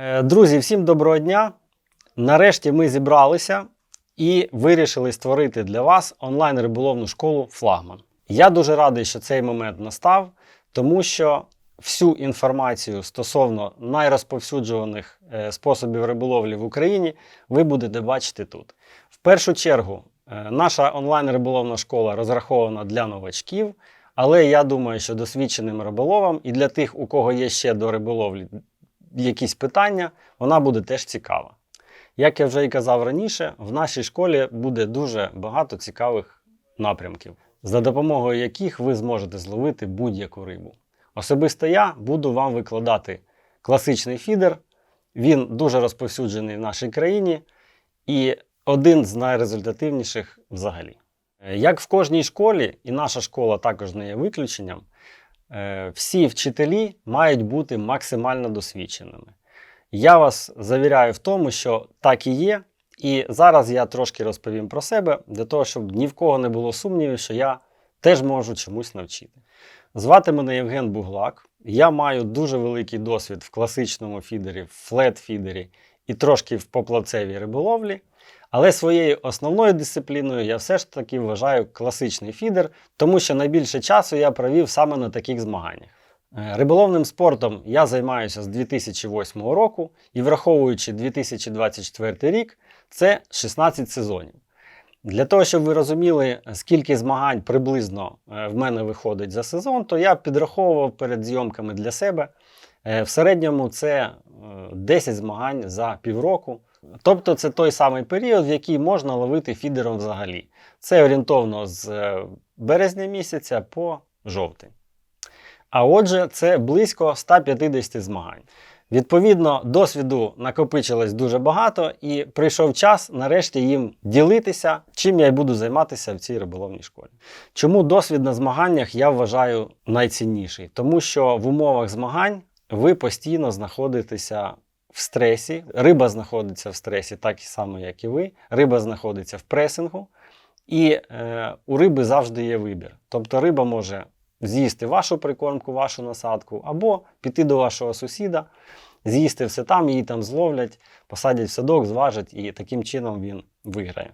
Е, Друзі, всім доброго дня! Нарешті ми зібралися і вирішили створити для вас онлайн риболовну школу Флагман. Я дуже радий, що цей момент настав, тому що всю інформацію стосовно найрозповсюджуваних е, способів риболовлі в Україні ви будете бачити тут. В першу чергу, е, наша онлайн риболовна школа розрахована для новачків, але я думаю, що досвідченим риболовам і для тих, у кого є ще до риболовлі якісь питання, вона буде теж цікава. Як я вже і казав раніше, в нашій школі буде дуже багато цікавих напрямків, за допомогою яких ви зможете зловити будь-яку рибу. Особисто я буду вам викладати класичний фідер. Він дуже розповсюджений в нашій країні і один з найрезультативніших взагалі. Як в кожній школі, і наша школа також не є виключенням, всі вчителі мають бути максимально досвідченими. Я вас завіряю в тому, що так і є. І зараз я трошки розповім про себе, для того, щоб ні в кого не було сумнівів, що я теж можу чомусь навчити. Звати мене Євген Буглак. Я маю дуже великий досвід в класичному фідері, в флет-фідері і трошки в поплавцевій риболовлі. Але своєю основною дисципліною я все ж таки вважаю класичний фідер, тому що найбільше часу я провів саме на таких змаганнях. Е, Риболовним спортом я займаюся з 2008 року і враховуючи 2024 рік, це 16 сезонів. Для того, щоб ви розуміли, скільки змагань приблизно е, в мене виходить за сезон, то я підраховував перед зйомками для себе. Е, В середньому це е, 10 змагань за півроку. Тобто це той самий період, в який можна ловити фідером взагалі. Це орієнтовно з е, березня місяця по жовтень. А отже, це близько 150 змагань. Відповідно, досвіду накопичилось дуже багато, і прийшов час нарешті їм ділитися, чим я й буду займатися в цій риболовній школі. Чому досвід на змаганнях я вважаю найцінніший? Тому що в умовах змагань ви постійно знаходитеся в стресі. Риба знаходиться в стресі, так само, як і ви. Риба знаходиться в пресингу, і е, у риби завжди є вибір. Тобто риба може з'їсти вашу прикормку, вашу насадку, або піти до вашого сусіда, з'їсти все там, її там зловлять, посадять в садок, зважать, і таким чином він виграє.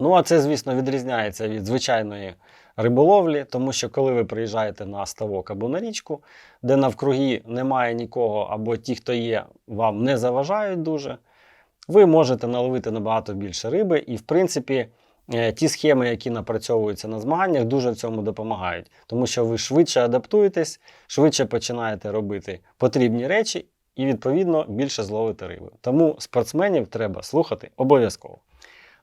Ну, а це, звісно, відрізняється від звичайної риболовлі, тому що коли ви приїжджаєте на ставок або на річку, де навкруги немає нікого, або ті, хто є, вам не заважають дуже, ви можете наловити набагато більше риби, і, в принципі, е, ті схеми, які напрацьовуються на змаганнях, дуже в цьому допомагають, тому що ви швидше адаптуєтесь, швидше починаєте робити потрібні речі і, відповідно, більше зловити риби. Тому спортсменів треба слухати обов'язково.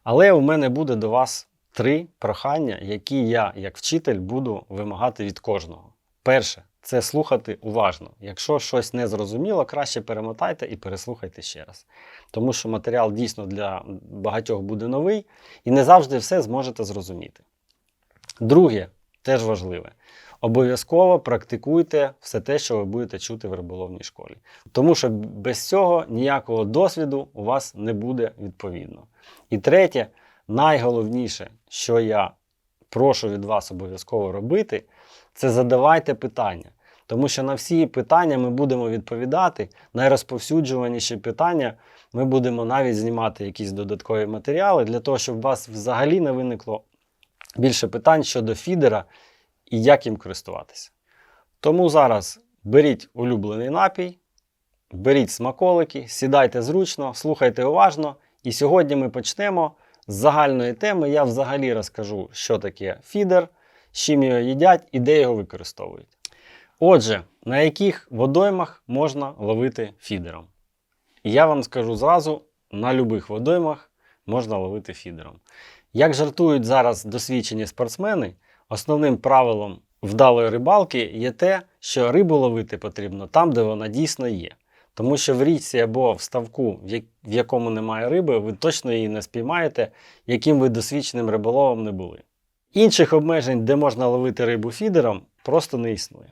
Але у мене буде до вас три прохання, які я, як вчитель, буду вимагати від кожного. Перше це слухати уважно. Якщо щось не зрозуміло, краще перемотайте і переслухайте ще раз. Тому що матеріал дійсно для багатьох буде новий і не завжди все зможете зрозуміти. Друге, теж важливе. Обов'язково практикуйте все те, що ви будете чути в риболовній школі. Тому що без цього ніякого досвіду у вас не буде відповідно. І третє, найголовніше, що я прошу від вас обов'язково робити, це задавайте питання. Тому що на всі питання ми будемо відповідати. Найрозповсюджуваніші питання ми будемо навіть знімати якісь додаткові матеріали для того, щоб у вас взагалі не виникло більше питань щодо фідера і як їм користуватися. Тому зараз беріть улюблений напій, беріть смаколики, сідайте зручно, слухайте уважно. І сьогодні ми почнемо з загальної теми. Я взагалі розкажу, що таке фідер, з чим його їдять і де його використовують. Отже, на яких водоймах можна ловити фідером? Я вам скажу зразу: на будь-яких водоймах можна ловити фідером. Як жартують зараз досвідчені спортсмени, основним правилом вдалої рибалки є те, що рибу ловити потрібно там, де вона дійсно є. Тому що в річці або в ставку, в якому немає риби, ви точно її не спіймаєте, яким ви досвідченим риболовом не були. Інших обмежень, де можна ловити рибу фідером, просто не існує.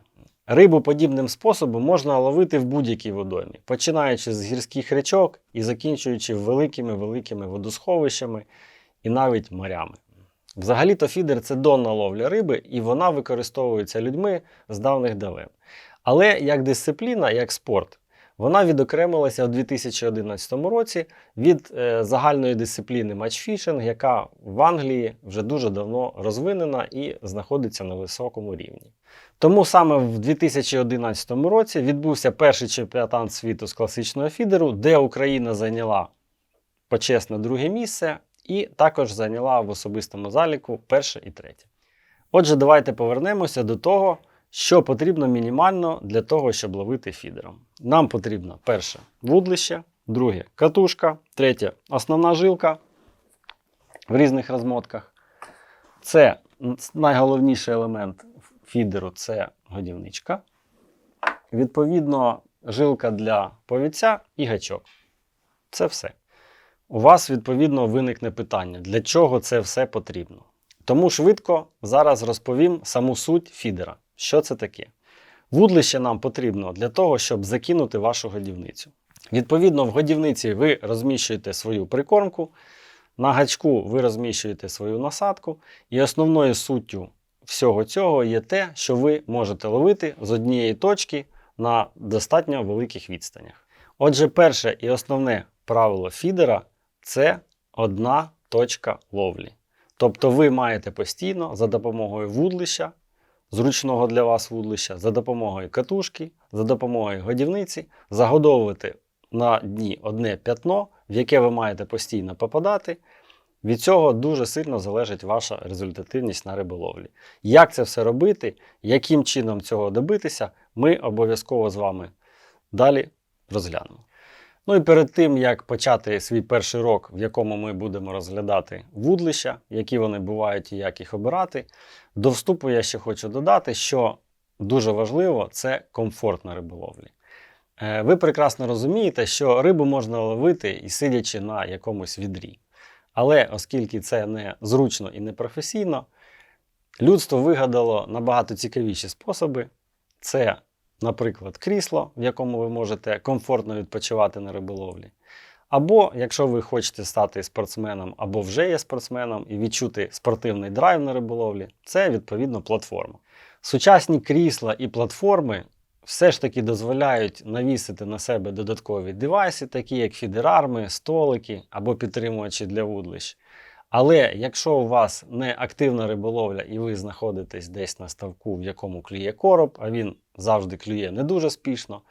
Рибу подібним способом можна ловити в будь-якій водоймі, починаючи з гірських річок і закінчуючи великими-великими водосховищами і навіть морями. Взагалі-то фідер це донна ловля риби, і вона використовується людьми з давних давен. Але як дисципліна, як спорт, Вона відокремилася у 2011 році від е, загальної дисципліни матчфішинг, яка в Англії вже дуже давно розвинена і знаходиться на високому рівні. Тому саме в 2011 році відбувся перший чемпіонат світу з класичного фідеру, де Україна зайняла почесне друге місце і також зайняла в особистому заліку перше і третє. Отже, давайте повернемося до того, що потрібно мінімально для того, щоб ловити фідером. Нам потрібно перше вудлище, друге катушка, третє основна жилка в різних розмотках. Це найголовніший елемент фідеру це годівничка. Відповідно, жилка для повідця і гачок. Це все. У вас, відповідно, виникне питання, для чого це все потрібно. Тому швидко зараз розповім саму суть фідера. Що це таке? Вудлище нам потрібно для того, щоб закинути вашу годівницю. Відповідно, в годівниці ви розміщуєте свою прикормку, на гачку ви розміщуєте свою насадку, і основною суттю всього цього є те, що ви можете ловити з однієї точки на достатньо великих відстанях. Отже, перше і основне правило фідера це одна точка ловлі. Тобто ви маєте постійно за допомогою вудлища, зручного для вас вудлища, за допомогою катушки, за допомогою годівниці загодовувати на дні одне п'ятно, в яке ви маєте постійно попадати. Від цього дуже сильно залежить ваша результативність на риболовлі. Як це все робити, яким чином цього добитися, ми обов'язково з вами далі розглянемо. Ну і перед тим, як почати свій перший рок, в якому ми будемо розглядати вудлища, які вони бувають і як їх обирати, до вступу я ще хочу додати, що дуже важливо це комфорт на риболовлі. Е, Ви прекрасно розумієте, що рибу можна ловити і сидячи на якомусь відрі. Але оскільки це не зручно і не професійно, людство вигадало набагато цікавіші способи. Це, наприклад, крісло, в якому ви можете комфортно відпочивати на риболовлі. Або, якщо ви хочете стати спортсменом, або вже є спортсменом і відчути спортивний драйв на риболовлі, це відповідно платформа. Сучасні крісла і платформи все ж таки дозволяють навісити на себе додаткові девайси, такі як фідерарми, столики або підтримувачі для вудлищ. Але якщо у вас не активна риболовля і ви знаходитесь десь на ставку, в якому клює короб, а він завжди клює не дуже спішно,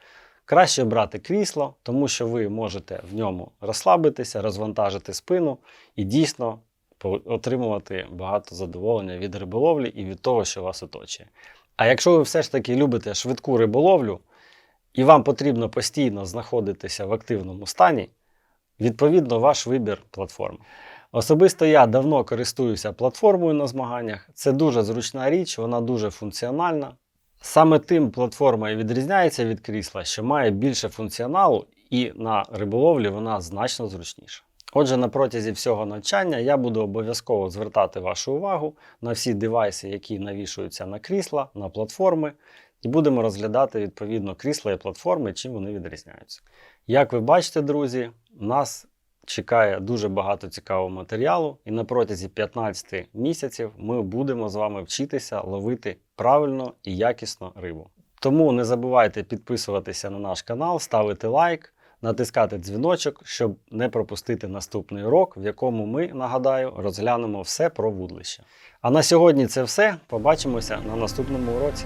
краще брати крісло, тому що ви можете в ньому розслабитися, розвантажити спину і дійсно отримувати багато задоволення від риболовлі і від того, що вас оточує. А якщо ви все ж таки любите швидку риболовлю і вам потрібно постійно знаходитися в активному стані, відповідно, ваш вибір платформи. Особисто я давно користуюся платформою на змаганнях. Це дуже зручна річ, вона дуже функціональна. Саме тим платформа і відрізняється від крісла, що має більше функціоналу, і на риболовлі вона значно зручніша. Отже, на протязі всього навчання я буду обов'язково звертати вашу увагу на всі девайси, які навішуються на крісла, на платформи, і будемо розглядати відповідно крісла і платформи, чим вони відрізняються. Як ви бачите, друзі, нас чекає дуже багато цікавого матеріалу, і на протязі 15 місяців ми будемо з вами вчитися ловити правильно і якісно рибу. Тому не забувайте підписуватися на наш канал, ставити лайк, натискати дзвіночок, щоб не пропустити наступний урок, в якому ми, нагадаю, розглянемо все про вудлище. А на сьогодні це все. Побачимося на наступному уроці.